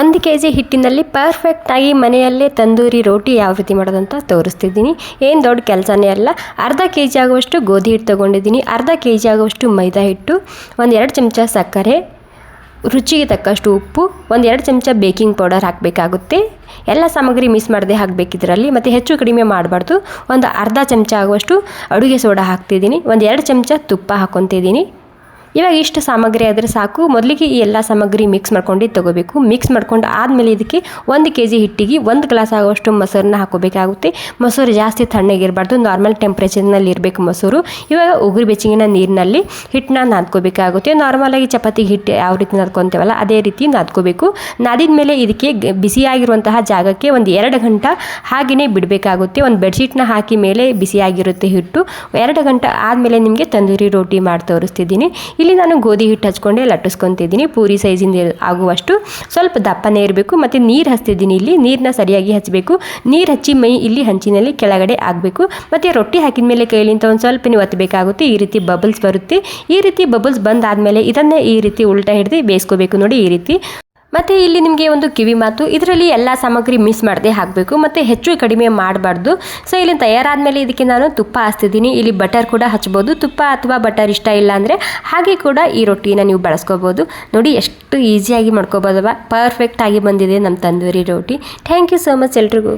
ಒಂದು K G ಹಿಟ್ಟಿನಲ್ಲಿ ಪರ್ಫೆಕ್ಟಾಗಿ ಮನೆಯಲ್ಲೇ ತಂದೂರಿ ರೋಟಿ ಯಾವ ರೀತಿ ಮಾಡೋದಂತ ತೋರಿಸ್ತಿದ್ದೀನಿ. ಏನು ದೊಡ್ಡ ಕೆಲಸನೇ ಅಲ್ಲ, ಅರ್ಧ ಕೆ ಜಿ ಆಗುವಷ್ಟು ಗೋಧಿ ಹಿಟ್ಟು ತೊಗೊಂಡಿದ್ದೀನಿ. ಅರ್ಧ ಕೆ ಜಿ ಆಗುವಷ್ಟು ಮೈದಾ ಹಿಟ್ಟು ಒಂದು ಎರಡು ಚಮಚ ಸಕ್ಕರೆ, ರುಚಿಗೆ ತಕ್ಕಷ್ಟು ಉಪ್ಪು ಒಂದು ಎರಡು ಚಮಚ ಬೇಕಿಂಗ್ ಪೌಡರ್ ಹಾಕಬೇಕಾಗುತ್ತೆ. ಎಲ್ಲ ಸಾಮಗ್ರಿ ಮಿಸ್ ಮಾಡದೆ ಹಾಕಬೇಕಿದ್ರಲ್ಲಿ, ಮತ್ತು ಹೆಚ್ಚು ಕಡಿಮೆ ಮಾಡಬಾರ್ದು. ಒಂದು ಅರ್ಧ ಚಮಚ ಆಗುವಷ್ಟು ಅಡುಗೆ ಸೋಡಾ ಹಾಕ್ತಿದ್ದೀನಿ. ಒಂದು ಎರಡು ಚಮಚ ತುಪ್ಪ ಹಾಕ್ಕೊತಿದ್ದೀನಿ. ಇವಾಗ ಇಷ್ಟು ಸಾಮಗ್ರಿ ಆದರೆ ಸಾಕು. ಮೊದಲಿಗೆ ಈ ಎಲ್ಲ ಸಾಮಗ್ರಿ ಮಿಕ್ಸ್ ಮಾಡ್ಕೊಂಡು ತೊಗೋಬೇಕು. ಮಿಕ್ಸ್ ಮಾಡ್ಕೊಂಡು ಆದಮೇಲೆ ಇದಕ್ಕೆ ಒಂದು ಕೆ ಜಿ ಹಿಟ್ಟಿಗೆ ಒಂದು ಗ್ಲಾಸ್ ಆಗುವಷ್ಟು ಮೊಸರನ್ನ ಹಾಕೋಬೇಕಾಗುತ್ತೆ. ಮೊಸರು ಜಾಸ್ತಿ ತಣ್ಣಗಿರಬಾರ್ದು. ನಾರ್ಮಲ್ ಟೆಂಪ್ರೇಚರ್ನಲ್ಲಿ ಇರಬೇಕು ಮೊಸರು. ಇವಾಗ ಉಗುರು ಬೆಚ್ಚಗಿನ ನೀರಿನಲ್ಲಿ ಹಿಟ್ಟನ್ನ ನಾದ್ಕೋಬೇಕಾಗುತ್ತೆ. ನಾರ್ಮಲಾಗಿ ಚಪಾತಿ ಹಿಟ್ಟು ಯಾವ ರೀತಿ ನಾದ್ಕೊತೇವಲ್ಲ ಅದೇ ರೀತಿ ನಾದ್ಕೋಬೇಕು. ನಾದಿದ ಮೇಲೆ ಇದಕ್ಕೆ ಬಿಸಿಯಾಗಿರುವಂತಹ ಜಾಗಕ್ಕೆ ಒಂದು ಎರಡು ಗಂಟೆ ಹಾಗೆಯೇ ಬಿಡಬೇಕಾಗುತ್ತೆ. ಒಂದು ಬೆಡ್ಶೀಟ್ನ ಹಾಕಿ ಮೇಲೆ ಬಿಸಿಯಾಗಿರುತ್ತೆ ಹಿಟ್ಟು. ಎರಡು ಗಂಟೆ ಆದಮೇಲೆ ನಿಮಗೆ ತಂದೂರಿ ರೋಟಿ ಮಾಡಿ ತೋರಿಸ್ತಿದ್ದೀನಿ. ಇಲ್ಲಿ ನಾನು ಗೋಧಿ ಹಿಟ್ಟು ಹಚ್ಕೊಂಡೆ, ಲಟ್ಟಿಸ್ಕೊತಿದ್ದೀನಿ. ಪೂರಿ ಸೈಜಿಂದ ಆಗುವಷ್ಟು ಸ್ವಲ್ಪ ದಪ್ಪನೇ ಇರಬೇಕು ಮತ್ತು ನೀರು ಹಚ್ತಿದ್ದೀನಿ ಇಲ್ಲಿ. ನೀರನ್ನ ಸರಿಯಾಗಿ ಹಚ್ಚಬೇಕು ನೀರು ಹಚ್ಚಿ ಮೈ ಇಲ್ಲಿ ಹಂಚಿನಲ್ಲಿ ಕೆಳಗಡೆ ಆಗಬೇಕು ಮತ್ತು ರೊಟ್ಟಿ ಹಾಕಿದ ಮೇಲೆ ಕೈಲಿಂತ ಒಂದು ಸ್ವಲ್ಪ ನೀವು ಒತ್ತಬೇಕಾಗುತ್ತೆ ಈ ರೀತಿ ಬಬಲ್ಸ್ ಬರುತ್ತೆ. ಈ ರೀತಿ ಬಬಲ್ಸ್ ಬಂದಾದಮೇಲೆ ಇದನ್ನೇ ಈ ರೀತಿ ಉಲ್ಟಾ ಹಿಡಿದು ಬೇಯಿಸ್ಕೋಬೇಕು ನೋಡಿ ಈ ರೀತಿ. ಮತ್ತು ಇಲ್ಲಿ ನಿಮಗೆ ಒಂದು ಕಿವಿ ಮಾತು. ಇದರಲ್ಲಿ ಎಲ್ಲ ಸಾಮಗ್ರಿ ಮಿಸ್ ಮಾಡದೆ ಹಾಕಬೇಕು, ಮತ್ತು ಹೆಚ್ಚು ಕಡಿಮೆ ಮಾಡಬಾರ್ದು. ಸೊ ಇಲ್ಲಿ ತಯಾರಾದಮೇಲೆ ಇದಕ್ಕೆ ನಾನು ತುಪ್ಪ ಹಚ್ತಿದ್ದೀನಿ ಇಲ್ಲಿ ಬಟರ್ ಕೂಡ ಹಚ್ಬೋದು. ತುಪ್ಪ ಅಥವಾ ಬಟರ್ ಇಷ್ಟ ಇಲ್ಲ ಅಂದರೆ ಹಾಗೆ ಕೂಡ ಈ ರೊಟ್ಟಿನ ನೀವು ಬಳಸ್ಕೋಬೋದು. ನೋಡಿ, ಎಷ್ಟು ಈಸಿಯಾಗಿ ಮಾಡ್ಕೋಬೋದವ. ಪರ್ಫೆಕ್ಟಾಗಿ ಬಂದಿದೆ ನಮ್ಮ tandoori roti thank you so much ಎಲ್ರಿಗೂ.